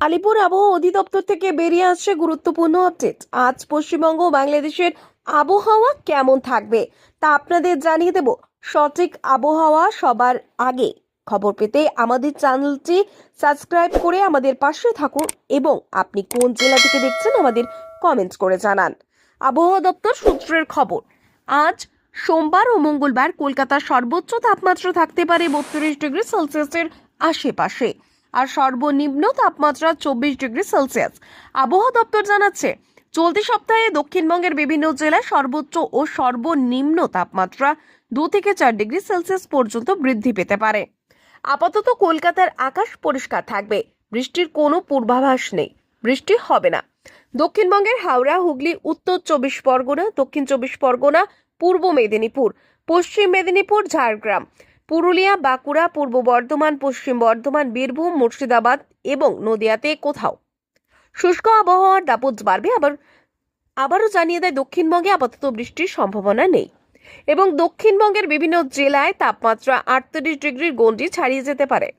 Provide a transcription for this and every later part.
আলিপুর আবহাওয়া অধিদপ্তর থেকে বেরিয়ে আসছে গুরুত্বপূর্ণ আপডেট আজ পশ্চিমবঙ্গ বাংলাদেশের আবহাওয়া কেমন থাকবে তা আপনাদের জানিয়ে দেব। সঠিক আবহাওয়া সবার আগে। খবর পেতে আমাদের চ্যানেলটি সাবস্ক্রাইব করে আমাদের পাশে থাকুন এবং আপনি কোন জেলা থেকে দেখছেন আমাদের কমেন্টস করে জানান। আবহাওয়া দপ্তর সূত্রের খবর, আজ সোমবার ও মঙ্গলবার কলকাতার সর্বোচ্চ তাপমাত্রা থাকতে পারে বত্রিশ ডিগ্রি সেলসিয়াসের আশেপাশে। আর সর্বনিম্ন তাপমাত্রা চব্বিশ ডিগ্রি সেলসিয়াস। আবহাওয়া দপ্তর জানাচ্ছে, চলতি সপ্তাহে দক্ষিণবঙ্গের বিভিন্ন জেলায় সর্বোচ্চ ও সর্বনিম্ন তাপমাত্রা দু থেকে চার ডিগ্রি সেলসিয়াস পর্যন্ত বৃদ্ধি পেতে পারে। আপাতত কলকাতার আকাশ পরিষ্কার থাকবে, বৃষ্টির কোনো পূর্বাভাস নেই, বৃষ্টি হবে না। দক্ষিণবঙ্গের হাওড়া, হুগলি, উত্তর চব্বিশ পরগনা, দক্ষিণ চব্বিশ পরগনা, পূর্ব মেদিনীপুর, পশ্চিম মেদিনীপুর, ঝাড়গ্রাম পুরুলিয়া, বাঁকুড়া, পূর্ব বর্ধমান, পশ্চিম বর্ধমান, বীরভূম, মুর্শিদাবাদ এবং নদিয়াতে কোথাও। শুষ্ক আবহাওয়ার দাপট বাড়বে, আবার, আবারও জানিয়ে দেয় দক্ষিণবঙ্গে আপাতত বৃষ্টির সম্ভাবনা নেই। এবং দক্ষিণবঙ্গের বিভিন্ন জেলায় তাপমাত্রা আটত্রিশ ডিগ্রির গণ্ডি ছাড়িয়ে যেতে পারে।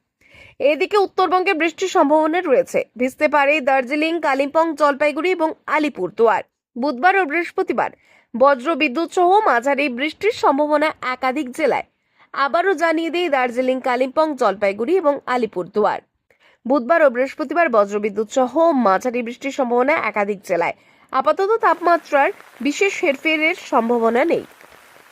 এদিকে উত্তরবঙ্গে বৃষ্টির সম্ভাবনা রয়েছে। ভিজতে পারে দার্জিলিং, কালিম্পং, জলপাইগুড়ি এবং আলিপুরদুয়ার। বুধবার ও বৃহস্পতিবার বজ্র বিদ্যুৎ সহ মাঝারি বৃষ্টির সম্ভাবনা একাধিক জেলায়। আবারও জানিয়ে দেয় দার্জিলিং, কালিম্পং, জলপাইগুড়ি এবং আলিপুরদুয়ার। বুধবার ও বৃহস্পতিবার বজ্রবিদ্যুৎ সহ মাঝারি বৃষ্টির সম্ভাবনা একাধিক জেলায়। আপাতত তাপমাত্রার বিশেষ হেরফেরের সম্ভাবনা নেই।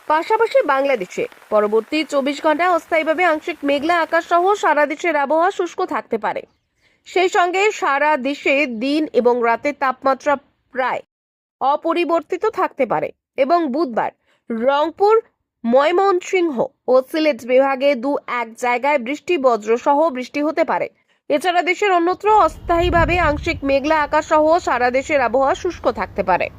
পাশাপাশি বাংলাদেশে পরবর্তী চব্বিশ ঘন্টায় অস্থায়ীভাবে আংশিক মেঘলা আকাশ সহ সারা দেশের আবহাওয়া শুষ্ক থাকতে পারে। সেই সঙ্গে সারা দেশে দিন এবং রাতের তাপমাত্রা প্রায় অপরিবর্তিত থাকতে পারে এবং বুধবার রংপুর ময়মনসিংহ ও সিলেট বিভাগে দু এক জায়গায় বৃষ্টি বজ্র সহ বৃষ্টি হতে পারে। এছাড়া দেশের অন্যত্র অস্থায়ীভাবে আংশিক মেঘলা আকাশ সহ সারা দেশের আবহাওয়া শুষ্ক থাকতে পারে।